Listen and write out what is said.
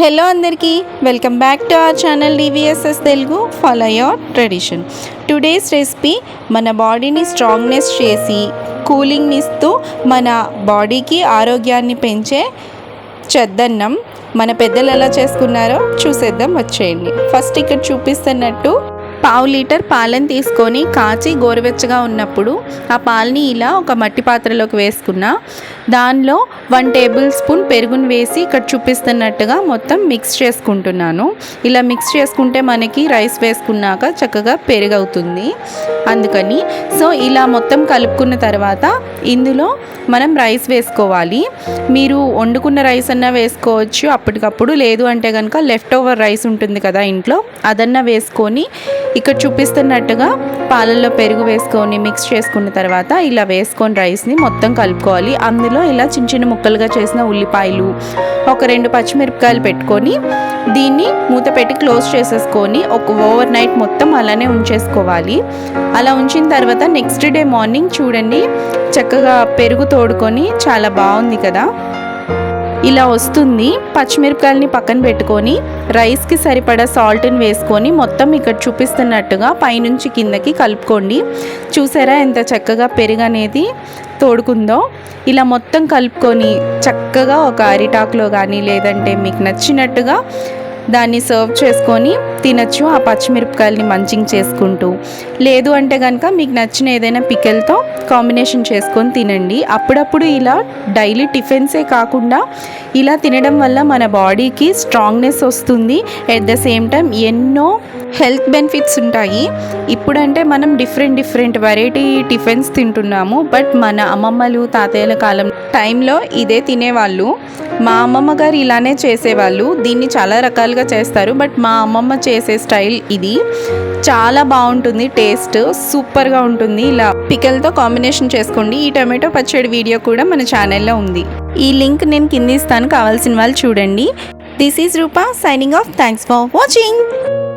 Hello అందరికీ welcome back to our channel DVSS Telugu. Follow your tradition today's recipe మన బాడీని strongness చేసి cooling ఇస్తూ మన బాడీకి ఆరోగ్యాన్ని పెంచే చెద్దన్నం. మన పెద్దలు ఎలా చేసుకున్నారో చూసేద్దాం వచ్చేయండి. ఫస్ట్ ఇక్కడ చూపిస్తున్నట్టు పావు లీటర్ పాలను తీసుకొని కాచి గోరువెచ్చగా ఉన్నప్పుడు ఆ పాలని ఇలా ఒక మట్టి పాత్రలోకి వేసుకున్న. దానిలో వన్ టేబుల్ స్పూన్ పెరుగును వేసి ఇక్కడ చూపిస్తున్నట్టుగా మొత్తం మిక్స్ చేసుకుంటున్నాను. ఇలా మిక్స్ చేసుకుంటే మనకి రైస్ వేసుకున్నాక చక్కగా పెరుగు అవుతుంది అందుకని సో ఇలా మొత్తం కలుపుకున్న తర్వాత ఇందులో మనం రైస్ వేసుకోవాలి. మీరు వండుకున్న రైస్ అన్నా వేసుకోవచ్చు. అప్పటికప్పుడు లేదు అంటే కనుక లెఫ్ట్ ఓవర్ రైస్ ఉంటుంది కదా ఇంట్లో అదన్నా వేసుకొని ఇక్కడ చూపిస్తున్నట్టుగా పాలల్లో పెరుగు వేసుకొని మిక్స్ చేసుకున్న తర్వాత ఇలా వేసుకొని రైస్ని మొత్తం కలుపుకోవాలి. అందులో ఇలా చిన్న చిన్న ముక్కలుగా చేసిన ఉల్లిపాయలు ఒక రెండు పచ్చిమిరపకాయలు పెట్టుకొని దీన్ని మూత పెట్టి క్లోజ్ చేసేసుకొని ఒక ఓవర్ నైట్ మొత్తం అలానే ఉంచేసుకోవాలి. అలా ఉంచిన తర్వాత నెక్స్ట్ డే మార్నింగ్ చూడండి చక్కగా పెరుగు తోడుకొని చాలా బాగుంది కదా. ఇలా వస్తుంది పచ్చిమిరపకాయలని పక్కన పెట్టుకొని రైస్కి సరిపడా సాల్ట్ని వేసుకొని మొత్తం ఇక్కడ చూపిస్తున్నట్టుగా పైనుంచి కిందకి కలుపుకోండి. చూసారా ఎంత చక్కగా పెరుగు అనేది తోడుకుందో? ఇలా మొత్తం కలుపుకొని చక్కగా ఒక అరిటాకులో కానీ లేదంటే మీకు నచ్చినట్టుగా దాన్ని సర్వ్ చేసుకొని తినచ్చు. ఆ పచ్చిమిరపకాయలని మంచింగ్ చేసుకుంటూ. లేదు అంటే కనుక మీకు నచ్చిన ఏదైనా పికెల్తో కాంబినేషన్ చేసుకొని తినండి. అప్పుడప్పుడు ఇలా డైలీ టిఫిన్సే కాకుండా ఇలా తినడం వల్ల మన బాడీకి స్ట్రాంగ్నెస్ వస్తుంది. ఎట్ ద సేమ్ టైం ఎన్నో హెల్త్ బెనిఫిట్స్ ఉంటాయి. ఇప్పుడంటే మనం డిఫరెంట్ డిఫరెంట్ వెరైటీ టిఫిన్స్ తింటున్నాము. బట్ మన అమ్మమ్మలు తాతయ్యల కాలం టైంలో ఇదే తినేవాళ్ళు. మా అమ్మమ్మ గారు ఇలానే చేసేవాళ్ళు. దీన్ని చాలా రకాలుగా చేస్తారు. బట్ మా అమ్మమ్మ చేసే స్టైల్ ఇది. చాలా బాగుంటుంది. టేస్ట్ సూపర్గా ఉంటుంది. ఇలా పికల్తో కాంబినేషన్ చేసుకోండి. ఈ టమాటో పచ్చడి వీడియో కూడా మన ఛానల్లో ఉంది. ఈ లింక్ నేను కింద ఇస్తాను. కావాల్సిన వాళ్ళు చూడండి. This is Rupa signing off. Thanks for watching.